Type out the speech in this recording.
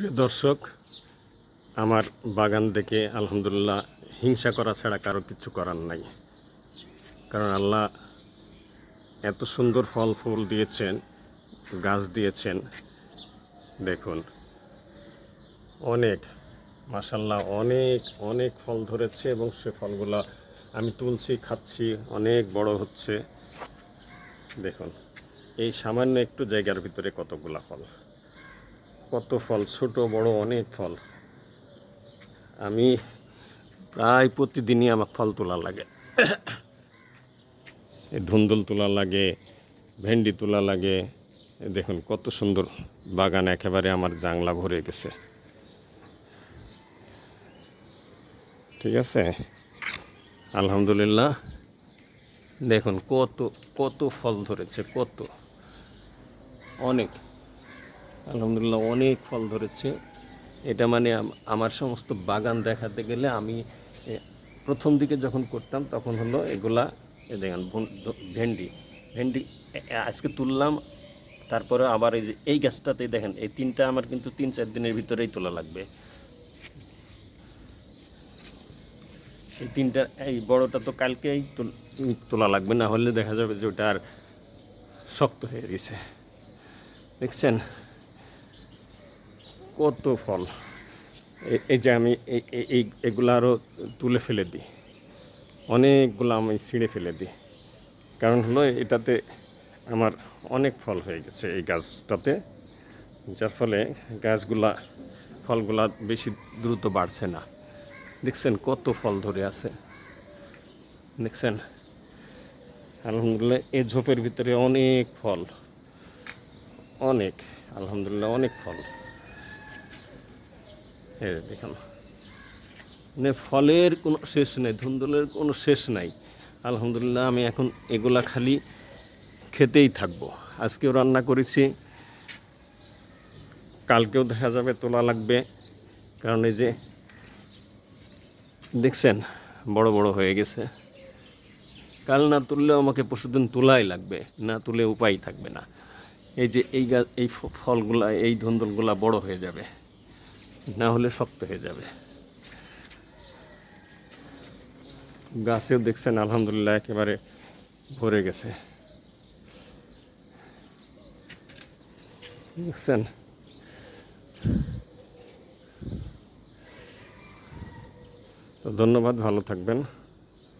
প্রিয় দর্শক, আমার বাগান দেখে আলহামদুলিল্লাহ হিংসা করা ছাড়া কারও কিছু করার নাই। কারণ আল্লাহ এত সুন্দর ফল ফুল দিয়েছেন, গাছ দিয়েছেন। দেখুন, অনেক মাসাল্লাহ অনেক অনেক ফল ধরেছে এবং সে ফলগুলো আমি তুলছি, খাচ্ছি, অনেক বড় হচ্ছে। দেখুন, এই সামান্য একটু জায়গার ভিতরে কতগুলা ফল। কত ফল, ছোট, বড়, অনেক ফল। আমি প্রায় প্রতিদিনই আমার ফল তোলা লাগে। এই ধুন্দুল তোলা লাগে, ভেন্ডি তোলা লাগে। দেখুন, কত সুন্দর বাগান একেবারে আমার জাংলা ভরে গেছে। ঠিক আছে? আলহামদুলিল্লাহ। দেখুন, কত কত ফল ধরেছে, কত। অনেক। আলহামদুলিল্লাহ অনেক ফল ধরেছে। এটা মানে আমার সমস্ত বাগান দেখাতে গেলে আমি প্রথম দিকে যখন করতাম তখন হলো এগুলা দেখেন ভেন্ডি। ভেন্ডি আজকে তুললাম, তারপরে আবার এই যে, এই গাছটাতেই দেখেন, এই তিনটা আমার কিন্তু তিন চার দিনের ভিতরেই তোলা লাগবে। এই তিনটা, এই বড়টা তো কালকেই তোলা লাগবে, না হলে দেখা যাবে যে ওটা আর শক্ত হয়ে গেছে। দেখছেন? কত ফল? এই যে আমি এগুলো আরও তুলে ফেলে দিই। অনেকগুলো আমি ছিঁড়ে ফেলে দিই। কারণ হলো এটাতে আমার অনেক ফল হয়ে গেছে এই গাছটাতে, যার ফলে গাছগুলা, ফলগুলা বেশি দ্রুত বাড়ছে না। দেখছেন কত ফল ধরে আছে। দেখছেন? আলহামদুলিল্লাহ এই ঝোপের ভিতরে অনেক ফল। অনেক, আলহামদুলিল্লাহ, অনেক ফল। দেখুন। মানে ফলের কোনো শেষ নেই, ধুন্দুলের কোনো শেষ নাই। আলহামদুলিল্লাহ, আমি এখন এগুলা খালি খেতেই থাকব। আজকেও রান্না করেছি। কালকেও দেখা যাবে, তোলা লাগবে। কারণ এই যে দেখছেন, বড় বড় হয়ে গেছে। কাল না তুললেও আমাকে পরশুদিন তোলাই লাগবে, না তুলে উপায় থাকবে না। এই যে এই গাছ এই ফলগুলা, এই ধন্দলগুলা বড় হয়ে যাবে। না হলে শক্ত হয়ে যাবে। গাছেও দেখছেন, আলহামদুলিল্লাহ, একেবারে ভরে গেছে। দেখছেন? তো ধন্যবাদ, ভালো থাকবেন।